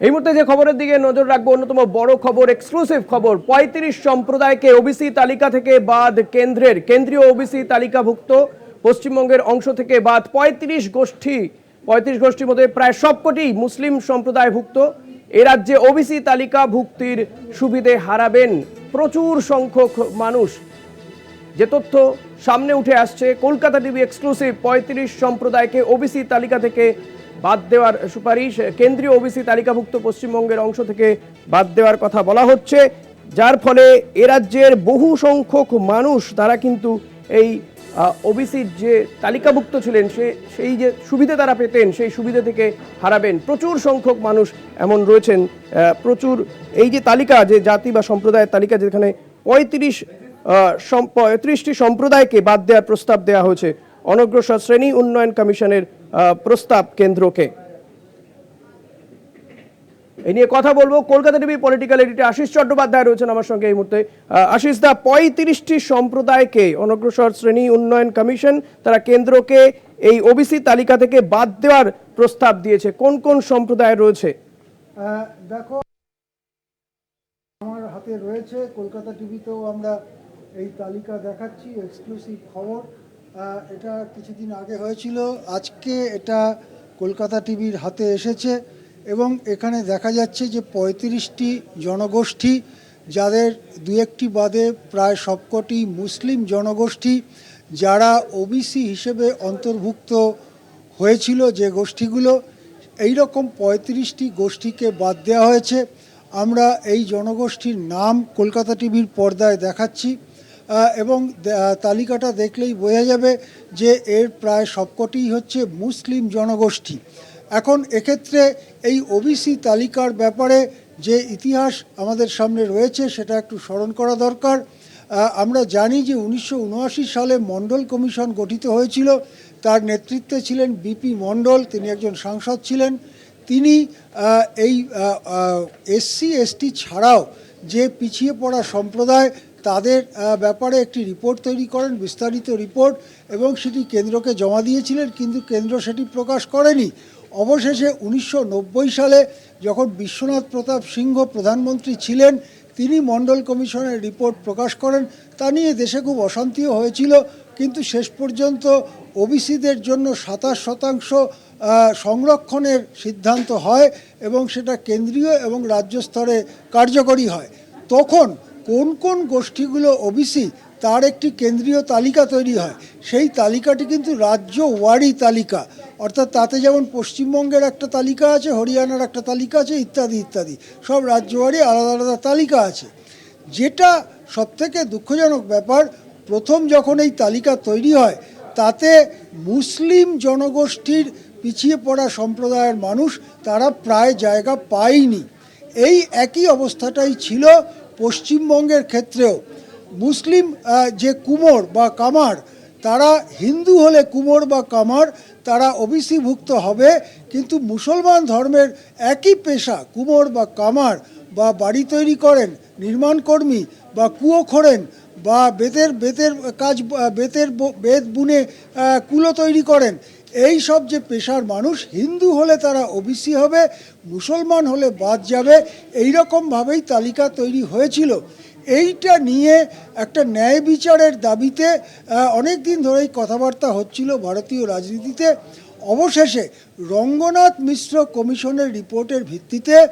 এই মুহূর্তে যে খবরের দিকে নজর রাখব, অন্যতম বড় খবর এক্সক্লুসিভ খবর, পঁয়ত্রিশ সম্প্রদায়কে ওবিসি তালিকা থেকে বাদ কেন্দ্রের, কেন্দ্রীয় ওবিসি তালিকাভুক্ত পশ্চিমবঙ্গের অংশ থেকে বাদ পঁয়ত্রিশ গোষ্ঠী, পঁয়ত্রিশ গোষ্ঠীর মধ্যে প্রায় সবকটি মুসলিম সম্প্রদায়ভুক্ত। এ রাজ্যে ওবিসি তালিকাভুক্তির সুবিধে হারাবেন প্রচুর সংখ্যক মানুষ। যে তথ্য সামনে উঠে আসছে, কলকাতা টিভি এক্সক্লুসিভ পঁয়ত্রিশ সম্প্রদায়কে ওবিসি তালিকা থেকে বাদ দেওয়ার সুপারিশ। কেন্দ্রীয় ওবিসি তালিকাভুক্ত পশ্চিমবঙ্গের অংশ থেকে বাদ দেওয়ার কথা বলা হচ্ছে। যার ফলে এ রাজ্যের বহু সংখ্যক মানুষ তারা কিন্তু এই ওবিসির যে তালিকাভুক্ত ছিলেন, সে, সেই যে সুবিধা তারা পেতেন, সেই সুবিধা থেকে হারাবেন। প্রচুর সংখ্যক মানুষ এমন রয়েছেন প্রচুর এই যে তালিকা, যে জাতি বা সম্প্রদায়ের তালিকা, যেখানে পঁয়ত্রিশ পঁয়ত্রিশটি সম্প্রদায়কে বাদ দেওয়ার প্রস্তাব দেওয়া হয়েছে। অনগ্রসর শ্রেণি উন্নয়ন কমিশনের প্রস্তাব কেন্দ্রকে। এই নিয়ে কথা বলব Kolkata TV political editor Ashis Chattopadhyay রয়েছেন আমার সঙ্গে এই মুহূর্তে। আশিস দা, পঁয়ত্রিশটি সম্প্রদায়কে অনগ্রসর শ্রেণি উন্নয়ন কমিশন, তারা কেন্দ্রকে এই ওবিসি তালিকা থেকে বাদ দেওয়ার প্রস্তাব দিয়েছে। কোন কোন সম্প্রদায় রয়েছে? দেখো, আমার হাতে রয়েছে, কলকাতা টিভিতেও আমরা এই তালিকা দেখাচ্ছি এক্সক্লুসিভ খবর। এটা কিছুদিন আগে হয়েছিল। আজকে এটা কলকাতা টিভির হাতে এসেছে এবং এখানে দেখা যাচ্ছে যে পঁয়ত্রিশটি জনগোষ্ঠী, যাদের দু একটি বাদে প্রায় সবকটি মুসলিম জনগোষ্ঠী, যারা ওবিসি হিসেবে অন্তর্ভুক্ত হয়েছিল যে গোষ্ঠীগুলো। এই রকম পঁয়ত্রিশটি গোষ্ঠীকে বাদ দেওয়া হয়েছে। আমরা এই জনগোষ্ঠীর নাম কলকাতা টিভির পর্দায় দেখাচ্ছি। এবং তালিকাটা দেখলেই বোঝা যাবে যে এর প্রায় সবকটিই হচ্ছে মুসলিম জনগোষ্ঠী। এখন এক্ষেত্রে এই ওবিসি তালিকার ব্যাপারে যে ইতিহাস আমাদের সামনে রয়েছে সেটা একটু স্মরণ করা দরকার। আমরা জানি যে উনিশশো উনআশি সালে মণ্ডল কমিশন গঠিত হয়েছিল। তার নেতৃত্বে ছিলেন বিপি মণ্ডল, তিনি একজন সাংসদ ছিলেন। তিনি এই এসসি এসটি ছাড়াও যে পিছিয়ে পড়া সম্প্রদায় তাদের ব্যাপারে একটি রিপোর্ট তৈরি করেন, বিস্তারিত রিপোর্ট, এবং সেটি কেন্দ্রকে জমা দিয়েছিলেন, কিন্তু কেন্দ্র সেটি প্রকাশ করেনি। অবশেষে উনিশশো নব্বই সালে যখন বিশ্বনাথ প্রতাপ সিংহ প্রধানমন্ত্রী ছিলেন, তিনি মণ্ডল কমিশনের রিপোর্ট প্রকাশ করেন। তা নিয়ে দেশে খুব অশান্তিও হয়েছিল, কিন্তু শেষ পর্যন্ত ওবিসিদের জন্য সাতাশ শতাংশ সংরক্ষণের সিদ্ধান্ত হয় এবং সেটা কেন্দ্রীয় এবং রাজ্য স্তরে কার্যকরী হয়। তখন কোন কোন গোষ্ঠীগুলো ওবিসি তার একটি কেন্দ্রীয় তালিকা তৈরি হয়, সেই তালিকাটি কিন্তু রাজ্য ওয়ারি তালিকা। অর্থাৎ তাতে যেমন পশ্চিমবঙ্গের একটা তালিকা আছে, হরিয়ানার একটা তালিকা আছে, ইত্যাদি ইত্যাদি। সব রাজ্যওয়ারি আলাদা আলাদা তালিকা আছে। যেটা সবথেকে দুঃখজনক ব্যাপার, প্রথম যখন এই তালিকা তৈরি হয়, তাতে মুসলিম জনগোষ্ঠীর পিছিয়ে পড়া সম্প্রদায়ের মানুষ, তারা প্রায় জায়গা পায়নি। এই একই অবস্থাটাই ছিল পশ্চিমবঙ্গের ক্ষেত্রেও মুসলিম যে কুমোর বা কামার, তারা হিন্দু হলে কুমোর বা কামার, তারা ওবিসিভুক্ত হবে, কিন্তু মুসলমান ধর্মের একই পেশা, কুমোর বা কামার, বা বাড়ি তৈরি করেন নির্মাণ কর্মী, বা কুয়ো খোড়েন, বা বেতের বেতের কাজ বেতের বেত বুনে কুলো তৈরি করেন এই সব যে পেশার মানুষ, হিন্দু হলে তারা ওবিসি হবে, মুসলমান হলে বাদ যাবে এই রকমভাবেই তালিকা তৈরি হয়েছিল। এইটা নিয়ে একটা ন্যায় বিচারের দাবিতে অনেক দিন ধরেই কথাবার্তা হচ্ছিল ভারতীয় রাজনীতিতে। অবশেষে রঙ্গনাথ মিশ্র কমিশনের রিপোর্টের ভিত্তিতে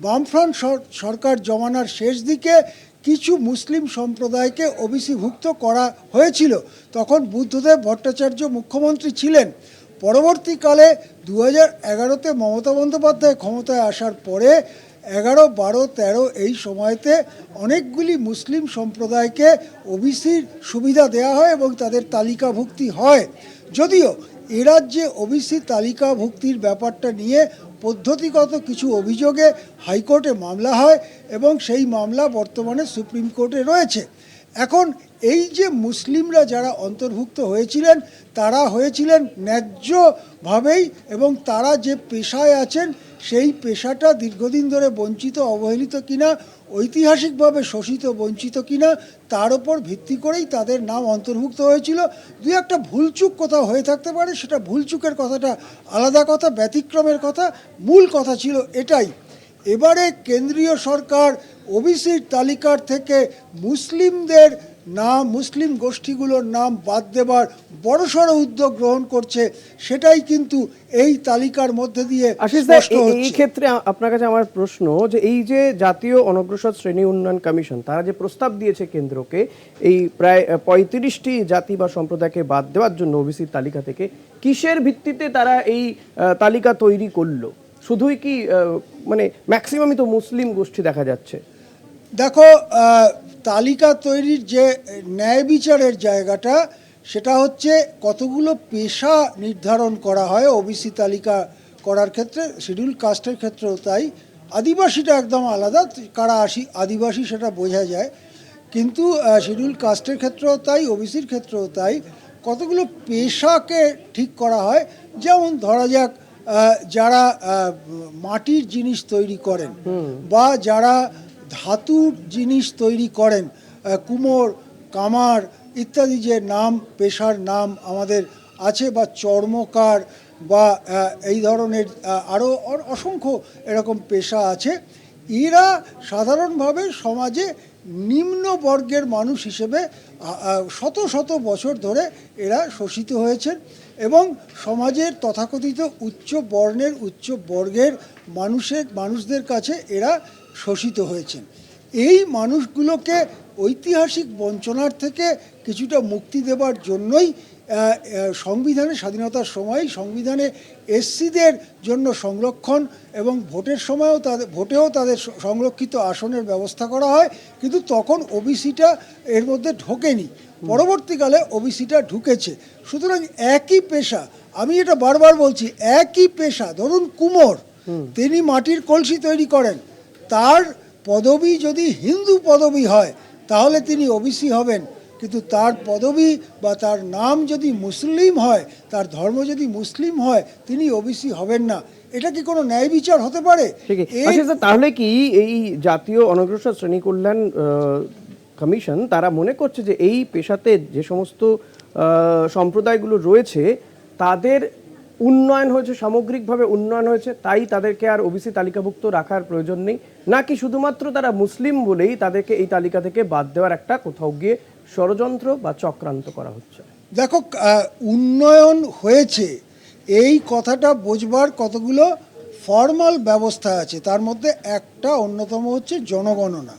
বামফ্রন্ট সর- সরকার জমানার শেষ দিকে কিছু মুসলিম সম্প্রদায়কে ওবিসিভুক্ত করা হয়েছিল। তখন বুদ্ধদেব ভট্টাচার্য মুখ্যমন্ত্রী ছিলেন। পরবর্তীকালে দু হাজার এগারোতে মমতা বন্দ্যোপাধ্যায় ক্ষমতায় আসার পরে এগারো বারো তেরো এই সময়তে অনেকগুলি মুসলিম সম্প্রদায়কে ওবিসির সুবিধা দেওয়া হয় এবং তাদের তালিকাভুক্তি হয়। যদিও এ রাজ্যে ওবিসি তালিকাভুক্তির ব্যাপারটা নিয়ে পদ্ধতিগত কিছু অভিযোগে হাইকোর্টে মামলা হয় এবং সেই মামলা বর্তমানে সুপ্রিম কোর্টে রয়েছে। এখন এই যে মুসলিমরা যারা অন্তর্ভুক্ত হয়েছিলেন, তারা হয়েছিলেন ন্যায্যভাবেই এবং তারা যে পেশায় আছেন, সেই পেশাটা দীর্ঘদিন ধরে বঞ্চিত, অবহেলিত কিনা, ঐতিহাসিকভাবে শোষিত, বঞ্চিত কিনা, তার ওপর ভিত্তি করেই তাদের নাম অন্তর্ভুক্ত হয়েছিল। দুই একটা ভুলচুক কোথাও হয়ে থাকতে পারে, সেটা ভুলচুকের কথাটা আলাদা কথা, ব্যতিক্রমের কথা, মূল কথা ছিল এটাই। এবারে কেন্দ্রীয় সরকার ওবিসির তালিকার থেকে মুসলিমদের নাম মুসলিম গোষ্ঠীগুলোর নাম বাদ দেবার বড়সড় উদ্যোগ গ্রহণ করছে সেটাই কিন্তু এই তালিকার মধ্যে দিয়ে এই- এই ক্ষেত্রে আপনার কাছে আমার প্রশ্ন যে এই যে জাতীয় অনগ্রসর শ্রেণি উন্নয়ন কমিশন তারা যে প্রস্তাব দিয়েছে কেন্দ্রকে এই প্রায় পঁয়ত্রিশটি জাতি বা সম্প্রদায়কে বাদ দেওয়ার জন্য ওবিসির তালিকা থেকে কিসের ভিত্তিতে তারা এই তালিকা তৈরি করল? শুধুই কি মানে ম্যাক্সিমামই তো মুসলিম গোষ্ঠী দেখা যাচ্ছে? দেখো তালিকা তৈরির যে ন্যায় বিচারের জায়গাটা সেটা হচ্ছে কতগুলো পেশা নির্ধারণ করা হয় ওবিসি তালিকা করার ক্ষেত্রে শিডিউল কাস্টের ক্ষেত্রেও তাই। আদিবাসীটা একদম আলাদা কারা আসি আদিবাসী সেটা বোঝা যায়। কিন্তু শিডিউল কাস্টের ক্ষেত্রেও তাই ওবিসির ক্ষেত্রেও তাই কতগুলো পেশাকে ঠিক করা হয়। যেমন ধরা যাক যারা মাটির জিনিস তৈরি করেন বা যারা ধাতুর জিনিস তৈরি করেন কুমোর, কামার ইত্যাদি যে নাম, পেশার নাম আমাদের আছে বা চর্মকার বা এই ধরনের আরও অসংখ্য এরকম পেশা আছে। এরা সাধারণভাবে সমাজে নিম্ন বর্গের মানুষ হিসেবে শত শত বছর ধরে এরা শোষিত হয়েছেন। এবং সমাজের তথাকথিত উচ্চ বর্ণের, উচ্চ বর্গের মানুষের, মানুষদের কাছে এরা শোষিত হয়েছেন। এই মানুষগুলোকে ঐতিহাসিক বঞ্চনার থেকে কিছুটা মুক্তি দেবার জন্যই সংবিধানে স্বাধীনতার সময় সংবিধানে এসসিদের জন্য সংরক্ষণ এবং ভোটের সময়ও তাদের ভোটেও তাদের সংরক্ষিত আসনের ব্যবস্থা করা হয় কিন্তু তখন ওবিসিটা এর মধ্যে ঢোকেনি। পরবর্তীকালে ওবিসিটা ঢুকেছে। সুতরাং একই পেশা আমি এটা বারবার বলছি একই পেশা ধরুন কুমোর তিনি মাটির কলসি তৈরি করেন তার পদবি যদি হিন্দু পদবি হয় তাহলে তিনি ওবিসি হবেন। কিন্তু তার পদবি বা তার নাম যদি মুসলিম হয় তার ধর্ম যদি মুসলিম হয় তিনি ওবিসি হবেন না। এটা কি কোনো ন্যায় বিচার হতে পারে? আশিস দা, তাহলে কি এই জাতীয় অনগ্রসর শ্রেণি কল্যাণ কমিশন তারা মনে করছে যে এই পেশাতে যে সমস্ত সম্প্রদায়গুলো রয়েছে তাদের উন্নয়ন হয়েছে সামগ্রিকভাবে উন্নয়ন হয়েছে তাই তাদেরকে আর ওবিসি তালিকাভুক্ত রাখার প্রয়োজন নেই। নাকি শুধুমাত্র তারা মুসলিম বলেই তাদেরকে এই তালিকা থেকে বাদ দেওয়ার একটা কোথাও গিয়ে ষড়যন্ত্র বা চক্রান্ত করা হচ্ছে। দেখো উন্নয়ন হয়েছে। এই কথাটা বোঝবার কতগুলো ফর্মাল ব্যবস্থা আছে। তার মধ্যে একটা অন্যতম হচ্ছে জনগণনা।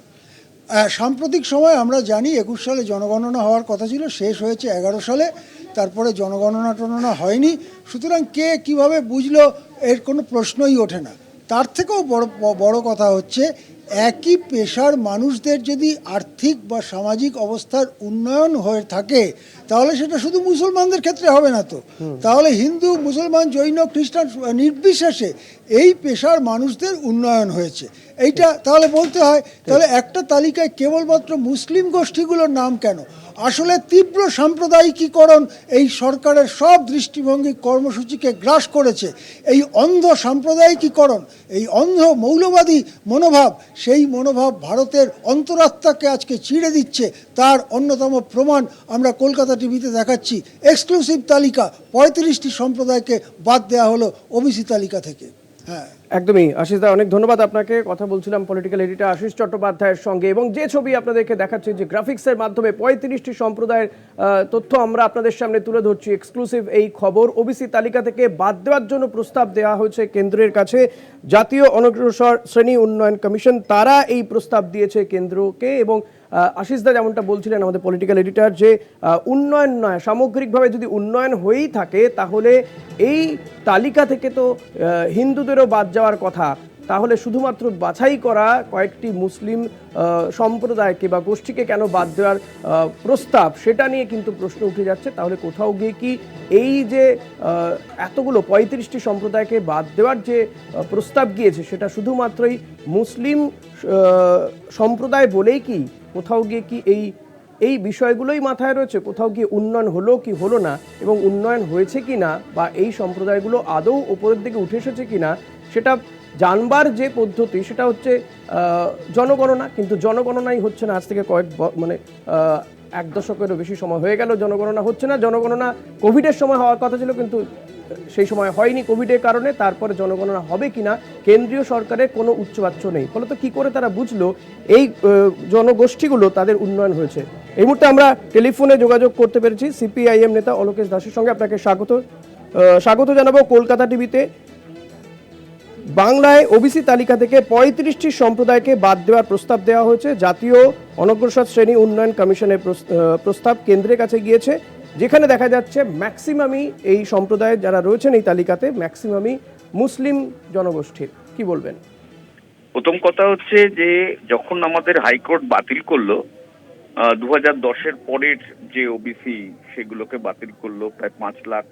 সাম্প্রতিক সময় আমরা জানি একুশ সালে জনগণনা হওয়ার কথা ছিল, শেষ হয়েছে এগারো সালে, তারপরে জনগণনা টননা হয়নি। সুতরাং কে কীভাবে বুঝলো, এর কোনো প্রশ্নই ওঠে না। তার থেকেও বড় বড় কথা হচ্ছে একই পেশার মানুষদের যদি আর্থিক বা সামাজিক অবস্থার উন্নয়ন হয়ে থাকে তাহলে সেটা শুধু মুসলমানদের ক্ষেত্রে হবে না তো। তাহলে হিন্দু মুসলমান জৈন খ্রিস্টান নির্বিশেষে এই পেশার মানুষদের উন্নয়ন হয়েছে। এইটা তাহলে বলতে হয়, তাহলে একটা তালিকায় কেবলমাত্র মুসলিম গোষ্ঠীগুলোর নাম কেন? আসলে তীব্র সাম্প্রদায়িকীকরণ এই সরকারের সব দৃষ্টিভঙ্গি কর্মসূচিকে গ্রাস করেছে। এই অন্ধ সাম্প্রদায়িকীকরণ, এই অন্ধ মৌলবাদী মনোভাব, সেই মনোভাব ভারতের অন্তরাত্মাকে আজকে চিড়ে দিচ্ছে। তার অন্যতম প্রমাণ আমরা কলকাতা টিভিতে দেখাচ্ছি। এক্সক্লুসিভ তালিকা, পঁয়ত্রিশটি সম্প্রদায়কে বাদ দেওয়া হলো ওবিসি তালিকা থেকে। একদমই। আশিস দা, অনেক ধন্যবাদ আপনাকে। কথা বলছিলাম পলিটিক্যাল এডিটর আশিস চট্টোপাধ্যায়ের সঙ্গে এবং যে ছবি আপনাদেরকে দেখাচ্ছি যে গ্রাফিক্সের মাধ্যমে পঁয়ত্রিশটি সম্প্রদায়ের তথ্য আমরা আপনাদের সামনে তুলে ধরছি। এক্সক্লুসিভ এই খবর ওবিসি তালিকা থেকে বাদ দেওয়ার জন্য প্রস্তাব দেওয়া হয়েছে কেন্দ্রের কাছে। জাতীয় অনগ্রসর শ্রেণি উন্নয়ন কমিশন, তারা এই প্রস্তাব দিয়েছে কেন্দ্রকে এবং আহ, আশিস দা যেমনটা বলছিলেন আমাদের পলিটিক্যাল এডিটর যে উন্নয়ন নয় সামগ্রিকভাবে যদি উন্নয়ন হয়েই থাকে তাহলে এই তালিকা থেকে তো হিন্দুদেরও বাদ যাওয়ার কথা। তাহলে শুধুমাত্র বাছাই করা কয়েকটি মুসলিম সম্প্রদায়কে বা গোষ্ঠীকে কেন বাদ দেওয়ার প্রস্তাব সেটা নিয়ে কিন্তু প্রশ্ন উঠে যাচ্ছে। তাহলে কোথাও গিয়ে কি এই যে এতগুলো পঁয়ত্রিশটি সম্প্রদায়কে বাদ দেওয়ার যে প্রস্তাব গিয়েছে সেটা শুধুমাত্রই মুসলিম সম্প্রদায় বলেই কি কোথাও গিয়ে কি এই এই বিষয়গুলোই মাথায় রয়েছে? কোথাও গিয়ে উন্নয়ন হলো কি হলো না? এবং উন্নয়ন হয়েছে কি না? বা এই সম্প্রদায়গুলো আদৌ ওপরের দিকে উঠে এসেছে কি না? সেটা জানবার যে পদ্ধতি, সেটা হচ্ছে জনগণনা। কিন্তু জনগণনাই হচ্ছে না। আজ থেকে কয়েক মানে এক দশকেরও বেশি সময় হয়ে গেল, জনগণনা হচ্ছে না। জনগণনা কোভিডের সময় হওয়ার কথা ছিল, কিন্তু সেই সময় হয়নি কোভিডের কারণে। তারপরে জনগণনা হবে কিনা কেন্দ্রীয় সরকারের কোনো উচ্চবাচ্য নেই। ফলত কি করে তারা বুঝলো, এই জনগোষ্ঠীগুলো তাদের উন্নয়ন হয়েছে। এই মুহূর্তে আমরা টেলিফোনে যোগাযোগ করতে পেরেছি। সিপিআইএম নেতা অলোকেশ দাসের সঙ্গে আপনাকে স্বাগত স্বাগত জানাব কলকাতা টিভিতে। বাংলায় ওবিসি তালিকা থেকে পঁয়ত্রিশটি সম্প্রদায়কে বাদ দেওয়ার প্রস্তাব দেওয়া হয়েছে। জাতীয় অনগ্রসর শ্রেণি উন্নয়ন কমিশনের প্রস- প্রস্তাব কেন্দ্রের কাছে গিয়েছে, যেখানে দেখা যাচ্ছে ম্যাক্সিমামই এই সম্প্রদায়ের যারা রয়েছেন এই তালিকাতে ম্যাক্সিমামই মুসলিম জনগোষ্ঠীর। কি বলবেন? প্রথম কথা হচ্ছে যে, যখন আমাদের হাইকোর্ট বাতিল করল দু হাজার দশের পরের যে ওবিসি সেগুলোকে বাতিল করল, প্রায় পাঁচ লাখ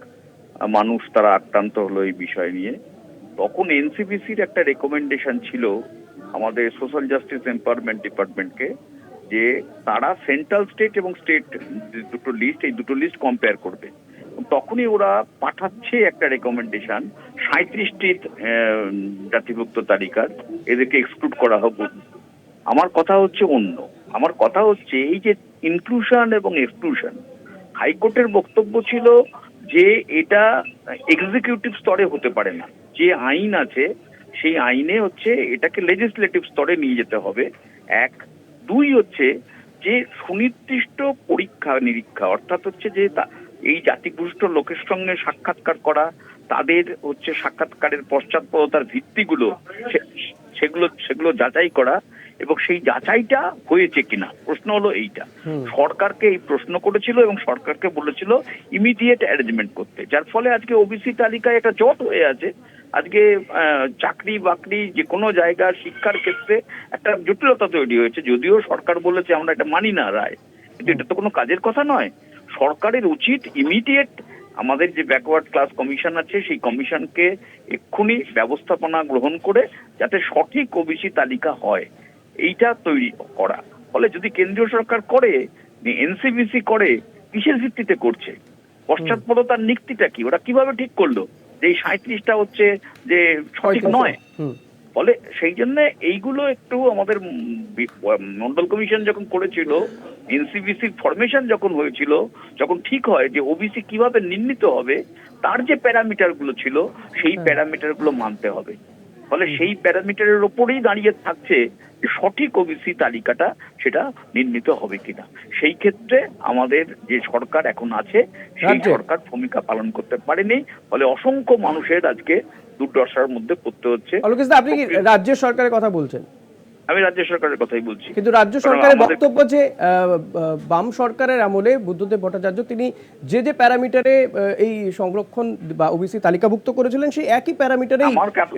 মানুষ তারা আক্রান্ত হলো এই বিষয় নিয়ে। তখন এনসিবিসির একটা রেকমেন্ডেশন ছিল আমাদের সোশ্যাল জাস্টিস এম্পাওয়ারমেন্ট ডিপার্টমেন্টকে যে তারা সেন্ট্রাল স্টেট এবং স্টেট দুটো লিস্ট এই দুটো লিস্ট কম্পেয়ার করবে। তখনই ওরা পাঠাচ্ছে একটা রেকমেন্ডেশন সাঁত্রিশটি জাতিভুক্ত তালিকার, এদেরকে এক্সক্লুড করা হোক। আমার কথা হচ্ছে অন্য। আমার কথা হচ্ছে এই যে ইনক্লুশন এবং এক্সক্লুশন হাইকোর্টের বক্তব্য ছিল যে এটা এক্সিকিউটিভ স্তরে হতে পারে না। যে আইন আছে, সেই আইনে হচ্ছে এটাকে লেজিসলেটিভ স্তরে নিয়ে যেতে হবে। এক। দুই হচ্ছে যে সুনির্দিষ্ট পরীক্ষা নিরীক্ষা, অর্থাৎ হচ্ছে যে এই জাতিপুষ্ট লোকের সঙ্গে সাক্ষাৎকার করা, তাদের হচ্ছে সাক্ষাৎকারের পশ্চাৎপদতার ভিত্তিগুলো সেগুলো সেগুলো যাচাই করা এবং সেই যাচাইটা হয়েছে কিনা? প্রশ্ন হলো এইটা। সরকারকে এই প্রশ্ন করেছিল এবং সরকারকে বলেছিল ইমিডিয়েট অ্যারেঞ্জমেন্ট করতে। যার ফলে আজকে ওবিসি তালিকায় একটা জট হয়ে আছে। আজকে চাকরি বাকরি যে কোনো জায়গা শিক্ষার ক্ষেত্রে একটা জটিলতা তৈরি হয়েছে। যদিও সরকার বলেছে আমরা এটা মানি না রায়। কিন্তু এটা তো কোনো কাজের কথা নয়। সরকারের উচিত ইমিডিয়েট আমাদের যে ব্যাকওয়ার্ড ক্লাস কমিশন আছে সেই কমিশনকে এক্ষুনি ব্যবস্থাপনা গ্রহণ করে যাতে সঠিক ওবিসি তালিকা হয়। এইটা তৈরি করা। ফলে যদি কেন্দ্রীয় সরকার করে এনসিবিসি করে কিসের ভিত্তিতে করছে পশ্চাৎপদতার নিক্তিটা কি? ওরা কীভাবে ঠিক করল? যে এই সাঁত্রিশটা হচ্ছে যে সঠিক নয়। ফলে সেই জন্য এইগুলো একটু আমাদের মন্ডল কমিশন যখন করেছিল এনসিবিসির ফরমেশন যখন হয়েছিল যখন ঠিক হয় যে ওবিসি কীভাবে নির্ণীত হবে তার যে প্যারামিটারগুলো ছিল সেই। প্যারামিটারগুলো মানতে হবে। ফলে সেই প্যারামিটারের ওপরেই দাঁড়িয়ে থাকছে সঠিক ওবিসি তালিকাটা সেটা নির্মিত হবে কিনা। সেই ক্ষেত্রে আমাদের যে সরকার এখন আছে সেই সরকার ভূমিকা পালন করতে পারেনি ফলে অসংখ্য মানুষের আজকে দুর্দশার মধ্যে পড়তে হচ্ছে। আপনি কি রাজ্য সরকারের কথা বলছেন? আমি রাজ্য সরকারের কথাই বলছি। কিন্তু রাজ্য সরকারের বক্তব্য যে বাম সরকারের আমলে বুদ্ধদেব ভট্টাচার্য তিনি যে যে প্যারামিটারে এই সংরক্ষণ বা ওবিসি তালিকাভুক্ত করেছিলেন সেই একই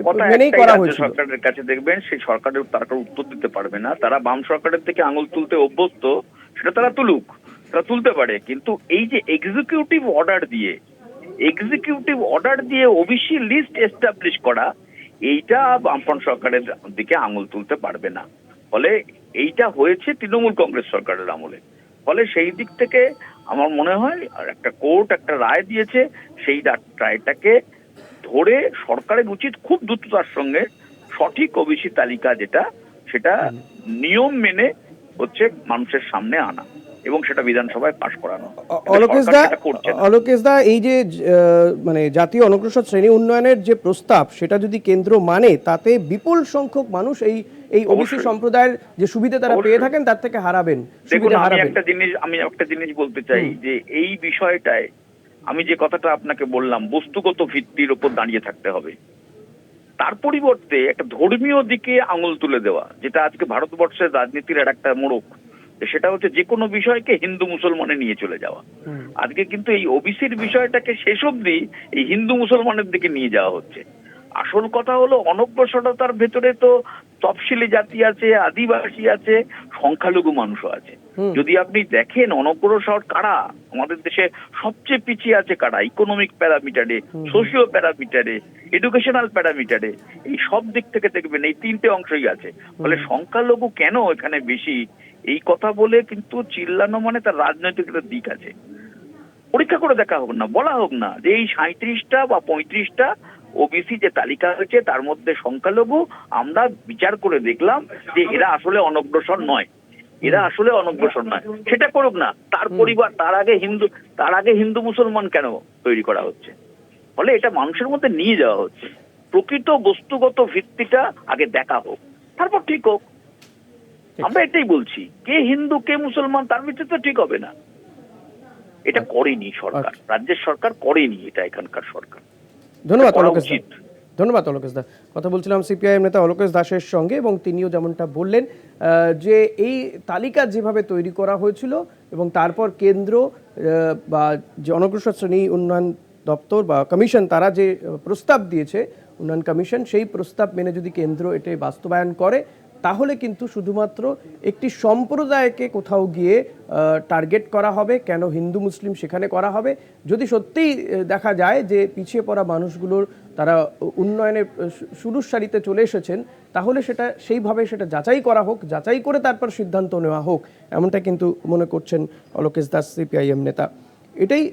কথা মেনেই করা হয়েছিল। সরকারের কাছে দেখবেন সেই সরকারের তারা উত্তর দিতে পারবে না। তারা বাম সরকারের থেকে আঙুল তুলতে অভ্যস্ত সেটা তারা তুলুক তারা তুলতে পারে। কিন্তু এই যে এক্সিকিউটিভ অর্ডার দিয়ে এক্সিকিউটিভ অর্ডার দিয়ে ওবিসি লিস্ট এস্টাবলিশ করা এইটা বামফ্রন্ট সরকারের দিকে আঙুল তুলতে পারবে না। ফলে এইটা হয়েছে তৃণমূল কংগ্রেস সরকারের আমলে। ফলে সেই দিক থেকে আমার মনে হয় আর একটা কোর্ট একটা রায় দিয়েছে সেই রায়টাকে ধরে সরকারের উচিত খুব দ্রুততার সঙ্গে সঠিক ওবিসি তালিকা যেটা সেটা নিয়ম মেনে হচ্ছে মানুষের সামনে আনা। এবং সেটা বিধানসভায় পাশ করানো। অ- অলোকেশ দা সেটা করছে না। অলোকেশ দা এই যে মানে জাতীয় অনগ্রসর শ্রেণি উন্নয়নের যে প্রস্তাব সেটা যদি কেন্দ্র মানে তাতে বিপুল সংখ্যক মানুষ এই এই ওবিসি অবশ্যই। সম্প্রদায়ের যে সুবিধা তারা পেয়ে থাকেন তার থেকে হারাবেন দেখুন আমি একটা জিনিস আমি একটা জিনিস বলতে চাই যে এই বিষয়টায় আমি যে কথাটা আপনাকে বললাম বস্তুগত ভিত্তির উপর দাঁড়িয়ে থাকতে হবে। তার পরিবর্তে একটা ধর্মীয় দিকে আঙুল তুলে দেওয়া যেটা আজকে ভারতবর্ষের রাজনীতির আর একটা মোড়ক সেটা হচ্ছে যে কোনো বিষয়কে হিন্দু মুসলমানে নিয়ে চলে যাওয়া। আজকে কিন্তু এই ওবিসির বিষয়টাকে শেষ অবধি এই হিন্দু মুসলমানের দিকে নিয়ে যাওয়া হচ্ছে। আসল কথা হলো অনগ্রসরতার ভেতরে তো তফসিলি জাতি আছে আদিবাসী আছে সংখ্যালঘু মানুষও আছে। যদি আপনি দেখেন অনগ্রসর কারা আমাদের দেশে সবচেয়ে পিছিয়ে আছে কারা ইকোনমিক প্যারামিটারে। সোশিও প্যারামিটারে এডুকেশনাল প্যারামিটারে এই সব দিক থেকে দেখবেন এই তিনটে অংশই আছে। ফলে সংখ্যালঘু কেন এখানে বেশি এই কথা বলে কিন্তু চিল্লানো মানে তার রাজনৈতিক একটা দিক আছে। পরীক্ষা করে দেখা হোক না বলা হোক না যে এই সাঁত্রিশটা বা পঁয়ত্রিশটা ওবিসি যে তালিকা হয়েছে তার মধ্যে সংখ্যালঘু আমরা বিচার করে দেখলাম যে এরা আসলে অনগ্রসর নয়। এরা আসলে অনগ্রসর নয়। সেটা করুক না তার পরিবার তার আগে হিন্দু তার আগে হিন্দু মুসলমান কেন তৈরি করা হচ্ছে? ফলে এটা মানুষের মধ্যে নিয়ে যাওয়া হচ্ছে। প্রকৃত বস্তুগত ভিত্তিটা আগে দেখা হোক তারপর ঠিক হোক। আমরা এটাই বলছি কে হিন্দু কে মুসলমান তার ভিত্তিতে তো ঠিক হবে না। এটা করেনি সরকার। আচ্ছা। রাজ্যের সরকার করেনি এটা এখানকার সরকার। ধন্যবাদ অলোকেশ ধন্যবাদ অলোকেশ দা। কথা বলছিলাম সিপিআইএম নেতা অলোকেশ দাসের সঙ্গে এবং তিনিও যেমনটা বললেন যে এই তালিকা যেভাবে তৈরি করা হয়েছিল এবং তারপর কেন্দ্র বা যে অনগ্রসর শ্রেণি উন্নয়ন দপ্তর বা কমিশন তারা যে প্রস্তাব দিয়েছে উন্নয়ন কমিশন সেই প্রস্তাব মেনে যদি কেন্দ্র এটাই বাস্তবায়ন করে তাহলে কিন্তু শুধুমাত্র একটি সম্প্রদায়কে কোথাও গিয়ে টার্গেট করা হবে, কেন হিন্দু, মুসলিম সেখানে করা হবে? যদি সত্যিই দেখা যায় যে পিছিয়ে পড়া মানুষগুলোর তারা উন্নয়নের শুরুর সারিতে চলে এসেছেন, তাহলে সেটা সেইভাবে সেটা যাচাই করা হোক, যাচাই করে তারপর সিদ্ধান্ত নেওয়া হোক, এমনটা কিন্তু মনে করছেন অলোকেশ দাস, সিপিআইএম নেতা। এটাই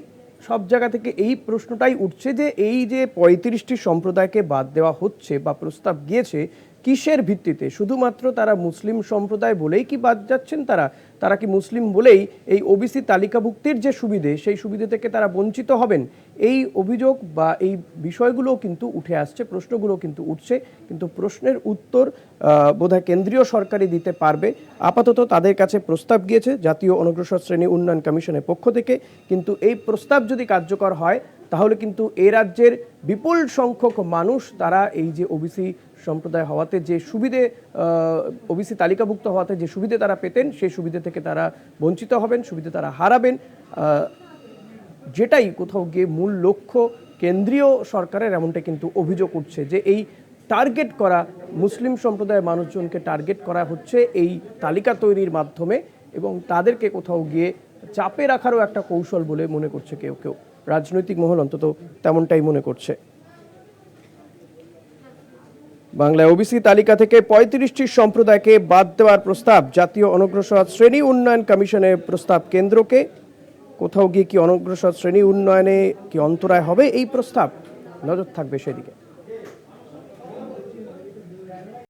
সব জায়গা থেকে এই প্রশ্নটাই উঠছে যে এই যে পঁয়ত্রিশটি সম্প্রদায়কে বাদ দেওয়া হচ্ছে বা প্রস্তাব গিয়েছে কিসের ভিত্তিতে? শুধুমাত্র তারা মুসলিম সম্প্রদায় বলেই কি বাদ যাচ্ছেন তারা? তারা কি মুসলিম বলেই এই ওবিসি তালিকাভুক্তির যে সুবিধে, সেই সুবিধে থেকে তারা বঞ্চিত হবেন? এই অভিযোগ বা এই বিষয়গুলো কিন্তু উঠে আসছে প্রশ্নগুলো কিন্তু উঠছে। কিন্তু প্রশ্নের উত্তর বোধহয় কেন্দ্রীয় সরকারই দিতে পারবে। আপাতত তাদের কাছে প্রস্তাব গিয়েছে জাতীয় অনগ্রসর শ্রেণি উন্নয়ন কমিশনের পক্ষ থেকে। কিন্তু এই প্রস্তাব যদি কার্যকর হয়, তাহলে কিন্তু এ রাজ্যের বিপুল সংখ্যক মানুষ, তারা এই যে ওবিসি সম্প্রদায় হওয়াতে যে সুবিধে ওবিসি তালিকাভুক্ত হওয়াতে যে সুবিধে তারা পেতেন, সেই সুবিধে থেকে তারা বঞ্চিত হবেন, সুবিধে তারা হারাবেন। যেটাই কোথাও গিয়ে মূল লক্ষ্য কেন্দ্রীয় সরকারের, এমনটা কিন্তু অভিযোগ উঠছে যে এই টার্গেট করা মুসলিম সম্প্রদায়ের মানুষজনকে টার্গেট করা হচ্ছে এই তালিকা তৈরির মাধ্যমে এবং তাদেরকে কোথাও গিয়ে চাপে রাখারও একটা কৌশল বলে মনে করছে কেউ কেউ। রাজনৈতিক মহল অন্তত তেমনটাই মনে করছে। বাংলায় ওবিসি তালিকা থেকে পঁয়ত্রিশটি সম্প্রদায়কে বাদ দেওয়ার প্রস্তাব, জাতীয় অনগ্রসর শ্রেণি উন্নয়ন কমিশনের প্রস্তাব কেন্দ্রকে। কোথাও গিয়ে কি অনগ্রসর শ্রেণি উন্নয়নে কি অন্তরায় হবে এই প্রস্তাব? নজর থাকবে সেদিকে।